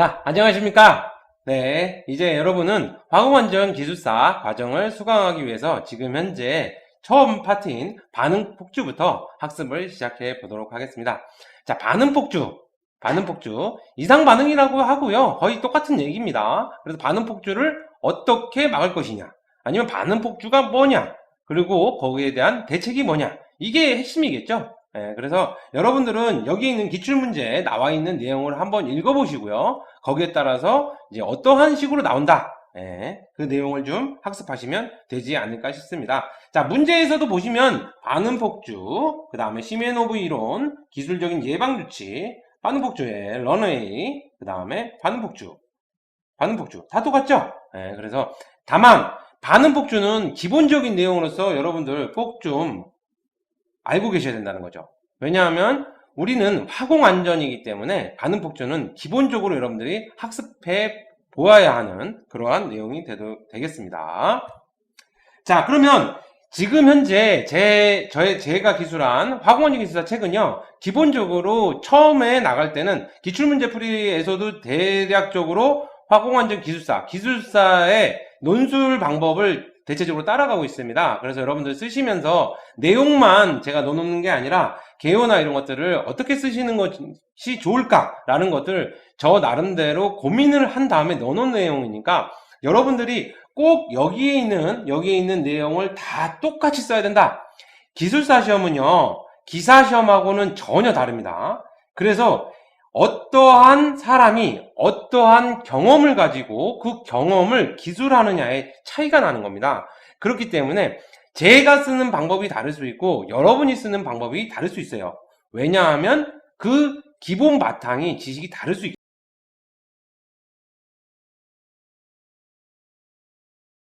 자, 안녕하십니까? 네, 이제 여러분은 화공안전 기술사 과정을 수강하기 위해서 지금 현재 처음 파트인 반응 폭주부터 학습을 시작해 보도록 하겠습니다. 자, 반응 폭주. 반응 폭주. 이상 반응이라고 하고요. 거의 똑같은 얘기입니다. 그래서 반응 폭주를 어떻게 막을 것이냐. 아니면 반응 폭주가 뭐냐. 그리고 거기에 대한 대책이 뭐냐. 이게 핵심이겠죠? 예, 그래서 여러분들은 여기 있는 기출문제에 나와 있는 내용을 한번 읽어보시고요. 거기에 따라서 이제 어떠한 식으로 나온다. 예, 그 내용을 좀 학습하시면 되지 않을까 싶습니다. 자, 문제에서도 보시면 반응폭주, 그 다음에 시메노브 이론, 기술적인 예방조치, 반응폭주의 런웨이, 그 다음에 반응폭주, 반응폭주 다 똑같죠? 예, 그래서 다만 반응폭주는 기본적인 내용으로서 여러분들 꼭 좀 알고 계셔야 된다는 거죠. 왜냐하면 우리는 화공 안전이기 때문에 반응 폭주는 기본적으로 여러분들이 학습해 보아야 하는 그러한 내용이 되도, 되겠습니다. 자, 그러면 지금 현재 제, 저의, 제가 기술한 화공안전 기술사 책은요, 기본적으로 처음에 나갈 때는 기출문제 풀이에서도 대략적으로 화공안전 기술사, 기술사의 논술 방법을 대체적으로 따라가고 있습니다. 그래서 여러분들 쓰시면서 내용만 제가 넣어놓는 게 아니라 개요나 이런 것들을 어떻게 쓰시는 것이 좋을까라는 것들 저 나름대로 고민을 한 다음에 넣어놓은 내용이니까 여러분들이 꼭 여기에 있는 여기에 있는 내용을 다 똑같이 써야 된다. 기술사 시험은요 기사 시험하고는 전혀 다릅니다. 그래서 어떠한 사람이 어떠한 경험을 가지고 그 경험을 기술하느냐에 차이가 나는 겁니다. 그렇기 때문에 제가 쓰는 방법이 다를 수 있고 여러분이 쓰는 방법이 다를 수 있어요. 왜냐하면 그 기본 바탕이 지식이 다를 수 있기